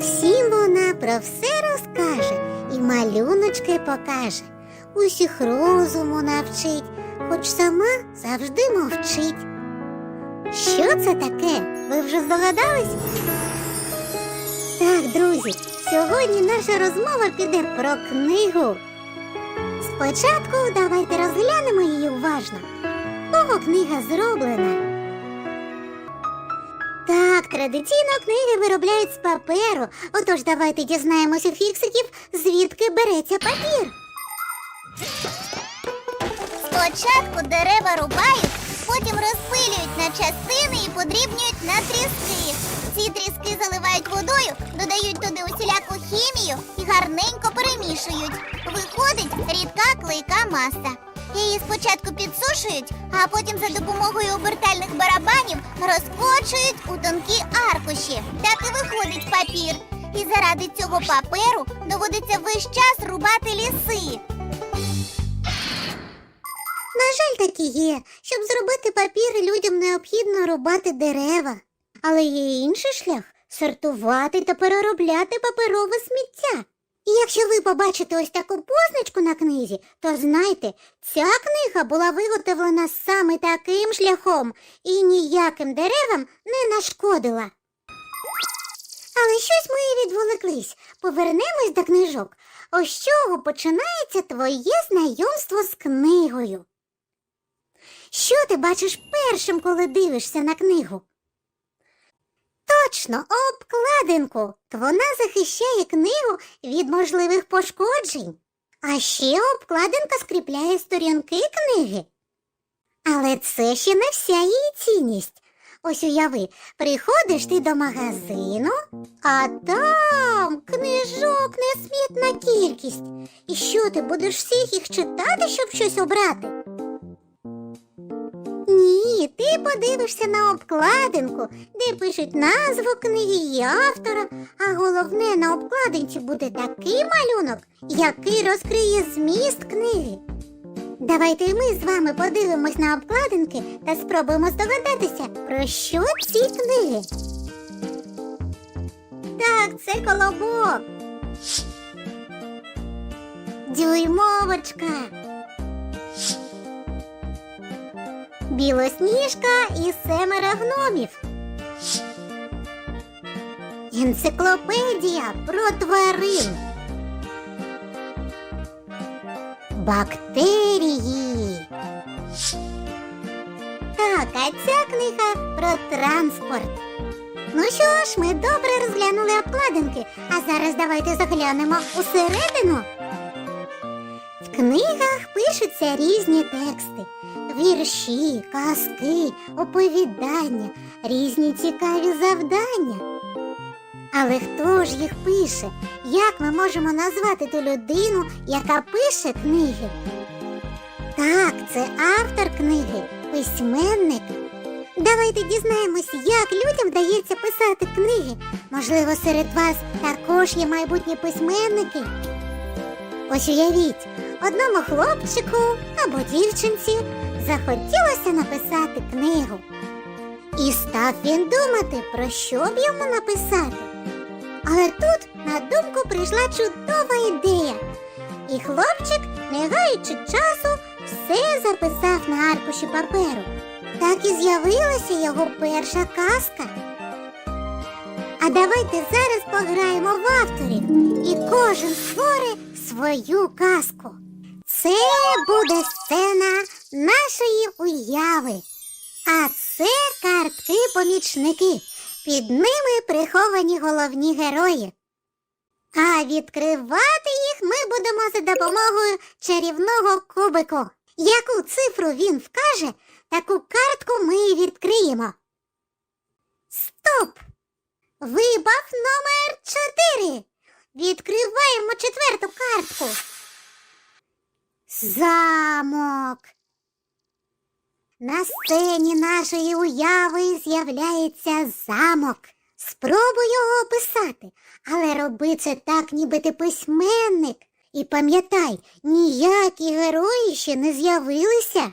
Всім вона про все розкаже і малюночки покаже, усіх розуму навчить, хоч сама завжди мовчить. Що це таке? Ви вже здогадались? Так, друзі, сьогодні наша розмова піде про книгу. Спочатку давайте розглянемо її уважно. Кого книга зроблена? Традиційно книги виробляють з паперу. Отож, давайте дізнаємося фіксиків, звідки береться папір. Спочатку дерева рубають, потім розпилюють на частини і подрібнюють на тріски. Ці тріски заливають водою, додають туди усіляку хімію і гарненько перемішують. Виходить рідка клейка маса. Її спочатку підсушують, а потім за допомогою обертальних барабанів розкочують у тонкі аркуші. Так і виходить папір. І заради цього паперу доводиться весь час рубати ліси. На жаль, так і є. Щоб зробити папір, людям необхідно рубати дерева. Але є інший шлях сортувати та переробляти паперове сміття. І якщо ви побачите ось таку позначку на книзі, то знайте, ця книга була виготовлена саме таким шляхом і ніяким деревам не нашкодила. Але щось ми відволеклись. Повернемось до книжок. Ось з чого починається твоє знайомство з книгою. Що ти бачиш першим, коли дивишся на книгу? Точно, обкладинку. Вона захищає книгу від можливих пошкоджень. А ще обкладинка скріпляє сторінки книги. Але це ще не вся її цінність. Ось уяви, приходиш ти до магазину, а там книжок несмітна кількість. І що ти будеш всіх їх читати, щоб щось обрати? Ти подивишся на обкладинку, де пишуть назву книги і автора, а головне на обкладинці буде такий малюнок, який розкриє зміст книги. Давайте і ми з вами подивимось на обкладинки та спробуємо здогадатися, про що ці книги. Так, це колобок. Дюймовочка. Білосніжка і семеро гномів. Енциклопедія про тварин. Бактерії. Так, а ця книга про транспорт. Ну що ж, ми добре розглянули обкладинки, а зараз давайте заглянемо усередину. В книгах пишуться різні тексти, вірші, казки, оповідання, різні цікаві завдання. Але хто ж їх пише? Як ми можемо назвати ту людину, яка пише книги? Так, це автор книги, письменник. Давайте дізнаємось, як людям вдається писати книги. Можливо, серед вас також є майбутні письменники. Ось уявіть, одному хлопчику або дівчинці захотілося написати книгу. І став він думати, про що б йому написати. Але тут на думку прийшла чудова ідея. І хлопчик, не гаючи часу, все записав на аркуші паперу. Так і з'явилася його перша казка. А давайте зараз пограємо в авторів, і кожен створить свою казку. Це буде сцена нашої уяви. А це картки-помічники. Під ними приховані головні герої. А відкривати їх ми будемо за допомогою чарівного кубику. Яку цифру він вкаже, таку картку ми і відкриємо. Стоп! Вибав номер 4. Відкриваємо четверту картку. Замок. На сцені нашої уяви з'являється замок. Спробуй його описати, але роби це так, ніби ти письменник. І пам'ятай, ніякі герої ще не з'явилися.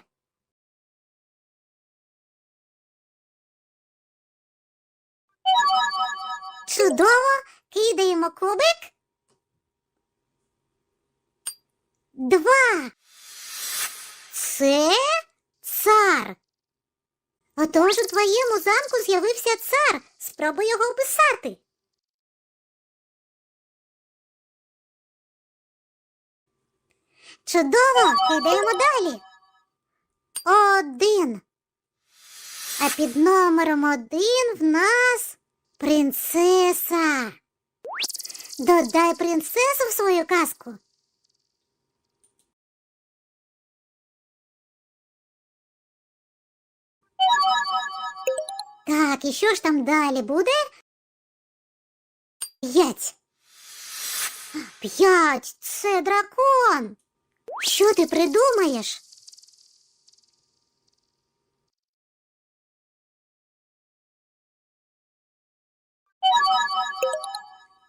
Чудово! Кидаємо кубик. Два. Це цар. Отож у твоєму замку з'явився цар. Спробуй його описати. Чудово! Кидаємо далі. Один. А під номером один в нас принцеса. Додай принцесу в свою казку. Так, і що ж там далі буде? П'ять. П'ять. Це дракон. Що ти придумаєш?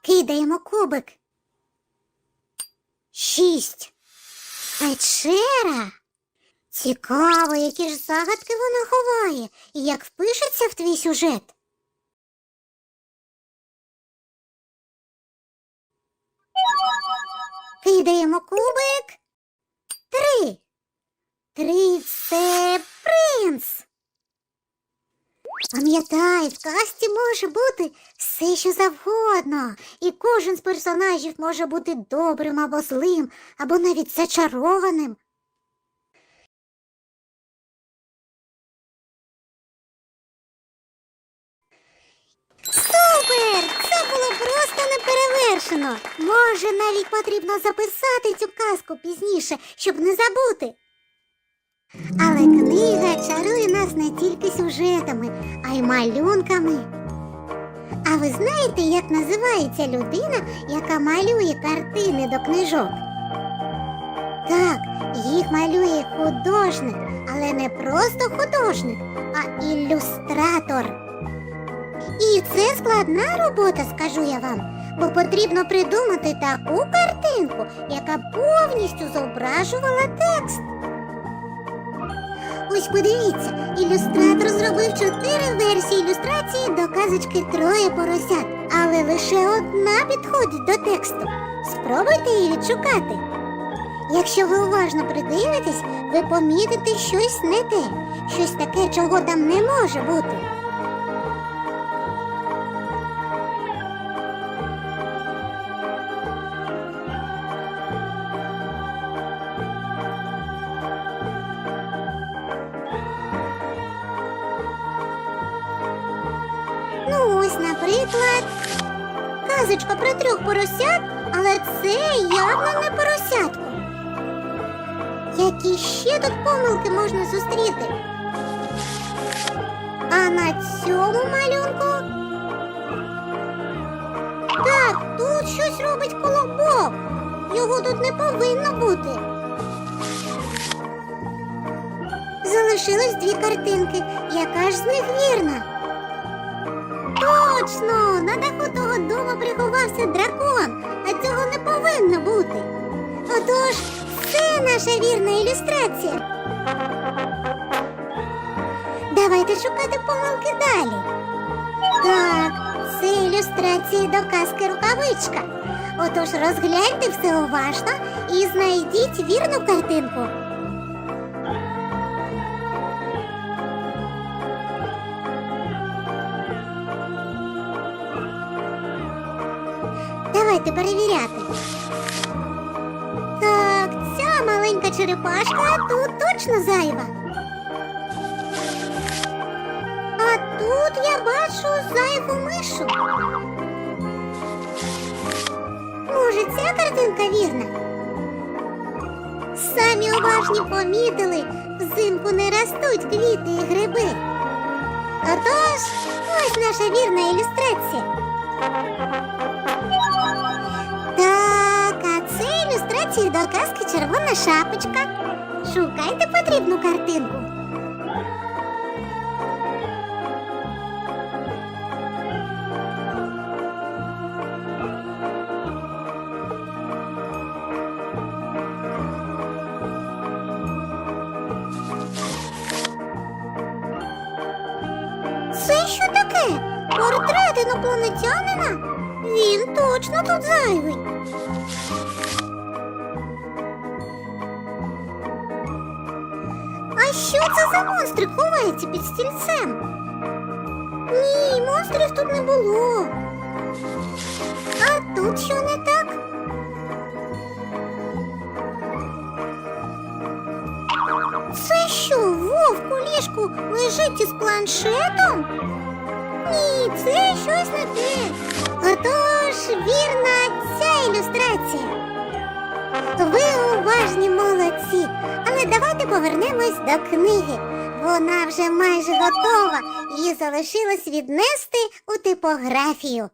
Кидаємо кубик. Шість. Печера. Цікаво, які ж загадки вона ховає і як впишеться в твій сюжет. Кидаємо кубик. Три. Три це принц. Пам'ятай, в касті може бути все, що завгодно, і кожен з персонажів може бути добрим або злим, або навіть зачарованим. Неперевершено. Може, навіть потрібно записати цю казку пізніше, щоб не забути. Але книга чарує нас не тільки сюжетами, а й малюнками. А ви знаєте, як називається людина, яка малює картини до книжок? Так, їх малює художник, але не просто художник, а ілюстратор. І це складна робота, скажу я вам, бо потрібно придумати таку картинку, яка повністю зображувала текст. Ось подивіться, ілюстратор зробив чотири версії ілюстрації до казочки Троє поросят, але лише одна підходить до тексту. Спробуйте її відшукати. Якщо ви уважно придивитесь, ви помітите щось не те, щось таке, чого там не може бути. Наприклад, казочка про трьох поросят, але це явно не поросятко. Які ще тут помилки можна зустріти? А на цьому малюнку? Так, тут щось робить колобок. Його тут не повинно бути. Залишилось дві картинки. Яка ж з них вірна? Точно! На даху того дому приховався дракон, а цього не повинно бути. Отож, це наша вірна ілюстрація. Давайте шукати помилки далі. Так, це ілюстрації до казки рукавичка. Отож розгляньте все уважно і знайдіть вірну картинку. Давайте перевіряти. Так, ця маленька черепашка тут точно зайва. А тут я бачу зайву мишу. Може, ця картинка вірна? Самі уважні помітили, взимку не ростуть квіти і гриби. Отож, ось наша вірна ілюстрація. Ілюстрації до казки Червона шапочка. Шукайте потрібну картинку. Це що таке? Портрет інопланетянина? Він точно тут зайвий. А що це за монстрик ховається під стільцем? Ні, монстрів тут не було. А тут що не так? Це що, вовк у ліжку лежить із планшетом? Ні, це щось не те. Отож, вірна ця ілюстрація. Ви уважні молодці, Але давайте повернемось до книги. Вона вже майже готова, її залишилось віднести у типографію.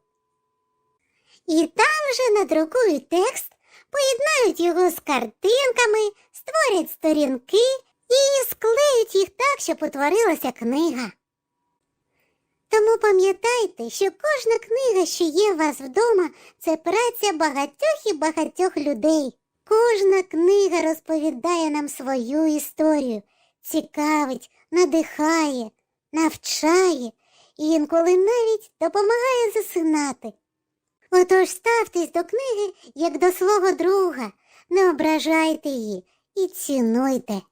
І там вже надрукують текст, поєднають його з картинками, створять сторінки і склеють їх так, щоб утворилася книга. Тому пам'ятайте, що кожна книга, що є у вас вдома, це праця багатьох і багатьох людей. Кожна книга розповідає нам свою історію, цікавить, надихає, навчає і інколи навіть допомагає засинати. Отож ставтесь до книги як до свого друга, не ображайте її і цінуйте.